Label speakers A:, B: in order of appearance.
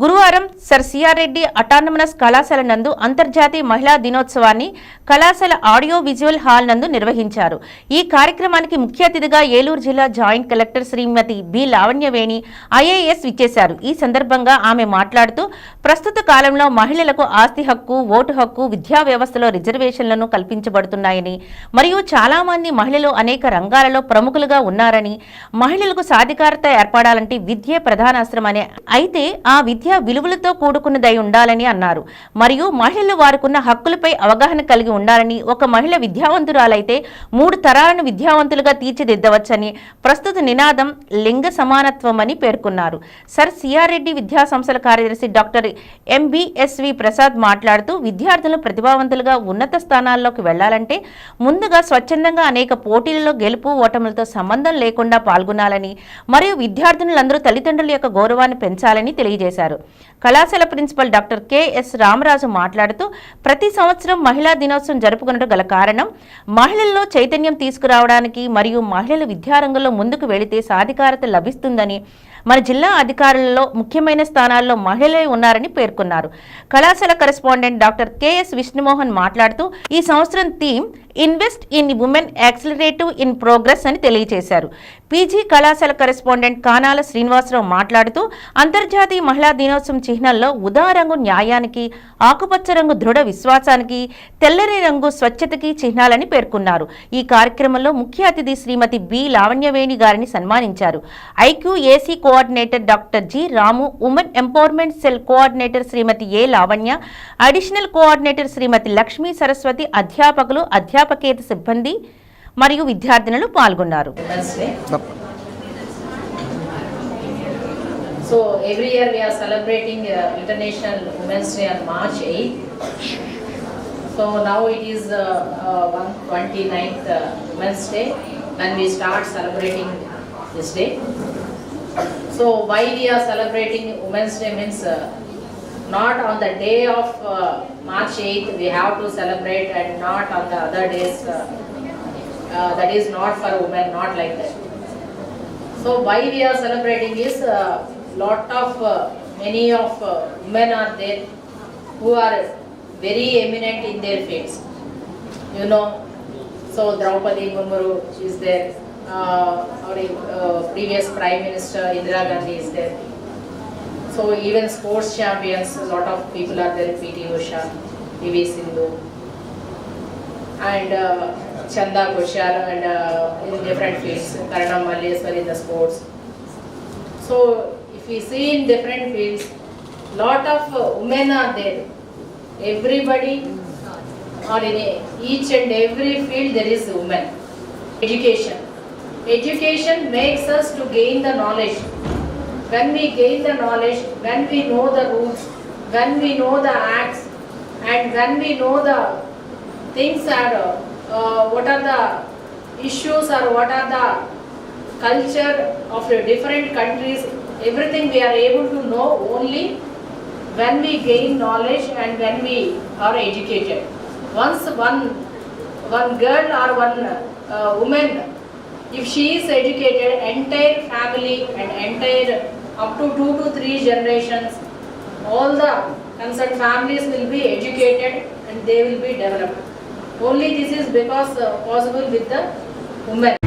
A: గురువారం sir CR Reddy autonomous కళాశాల నందు అంతర్జాతీయ మహిళా దినోత్సవాన్ని కళాశాల ఆడియో విజువల్ హాల్ నందు నిర్వహించారు. ఈ కార్యక్రమానికి ముఖ్య అతిథిగా ఏలూరు జిల్లా joint collector Shrimati B Lavanyaveni IAS విచ్చేశారు. ఈ సందర్భంగా ఆమె మాట్లాడుతూ ప్రస్తుత కాలంలో మహిళలకు ఆస్తి హక్కు ఓటు హక్కు విద్యా వ్యవస్థలో రిజర్వేషన్లను కల్పించబడుతున్నాయని మరియు చాలా మంది మహిళలు అనేక రంగాలలో ప్రముఖులుగా ఉన్నారని మహిళలకు సాధికారత ఏర్పడాలంటే విద్యే ప్రధానాశ్రమనే. అయితే ఆ విద్య విలువలతో కూడుకున్నదై ఉండాలని అన్నారు. మరియు మహిళలు వారికున్న హక్కులపై అవగాహన కలిగి ఉండాలని ఒక మహిళ విద్యావంతురాలైతే మూడు తరాలను విద్యావంతులుగా తీర్చిదిద్దవచ్చని ప్రస్తుత నినాదం లింగ సమానత్వం అని పేర్కొన్నారు. సర్ సిఆర్ రెడ్డి విద్యా సంస్థల కార్యదర్శి డాక్టర్ ఎంబీఎస్వి ప్రసాద్ మాట్లాడుతూ విద్యార్థులు ప్రతిభావంతులుగా ఉన్నత స్థానాల్లోకి వెళ్ళాలంటే ముందుగా స్వచ్ఛందంగా అనేక పోటీలలో గెలుపు ఓటములతో సంబంధం లేకుండా పాల్గొనాలని మరియు విద్యార్థినులందరూ తల్లిదండ్రుల యొక్క గౌరవాన్ని పెంచాలని తెలియజేశారు. కళాశాల ప్రిన్సిపల్ డాక్టర్ కెఎస్ రామరాజు మాట్లాడుతూ ప్రతి సంవత్సరం మహిళా దినోత్సవం జరుపుకున్నట్టు గల కారణం మహిళల్లో చైతన్యం తీసుకురావడానికి మరియు మహిళలు విద్యారంగంలో ముందుకు వెళితే సాధికారత లభిస్తుందని మన జిల్లా అధికారులలో ముఖ్యమైన స్థానాల్లో మహిళలే ఉన్నారని పేర్కొన్నారు. కళాశాల కరెస్పాండెంట్ డాక్టర్ కెఎస్ విష్ణుమోహన్ మాట్లాడుతూ ఈ సంవత్సరం theme invest in women accelerative in progress అని తెలియజేశారు. పీజీ కళాశాల కరెస్పాండెంట్ కానాల శ్రీనివాసరావు మాట్లాడుతూ అంతర్జాతీయ మహిళా దినోత్సవం చిహ్నంలో ఉదా రంగు న్యాయానికి ఆకుపచ్చ రంగు దృఢ విశ్వాసానికి తెల్లని రంగు స్వచ్ఛతకి చిహ్నాలని పేర్కొన్నారు. ఈ కార్యక్రమంలో ముఖ్య అతిథి శ్రీమతి బి లావణ్యవేణి గారిని సన్మానించారు. IQ AC coordinator doctor G Ramu women empowerment cell coordinator Shrimati A Lavanya additional coordinator Shrimati Lakshmi Saraswati అధ్యాపకులు అధ్యాపకేత సిబ్బంది మరియు విద్యార్థినులు పాల్గొన్నారు
B: So every year we are celebrating uh, International Women's Day on March 8th. So now it is uh, uh, 129th uh, Women's Day when we start celebrating this day. So why we are celebrating Women's Day means uh, not on the day of uh, March 8th we have to celebrate and not on the other days. uh, uh, that is not for women, not like that. So why we are celebrating is uh, lot of uh, many of uh, women are there who are very eminent in their fields. You know, so Draupadi Murmu is there. Uh, our uh, previous Prime Minister Indira Gandhi is there. So even sports champions, a lot of people are there. P.T. Usha, P.V. Sindhu, and uh, Chanda Koshar and uh, in different fields, Karanam Malleswar in the sports. So if we see in different fields, lot of uh, women are there. Everybody or in a- each and every field there is women. Education. Education makes us to gain the knowledge. When we gain the knowledge, when we know the rules, when we know the acts, and when we know the things are, uh, what are the issues or what are the culture of the different countries, everything we are able to know only when we gain knowledge and when we are educated. Once one, one girl or one uh, woman, if she is educated, entire family and entire up to two to three generations, all the concerned families will be educated and they will be developed. Only this is because uh, possible with the women.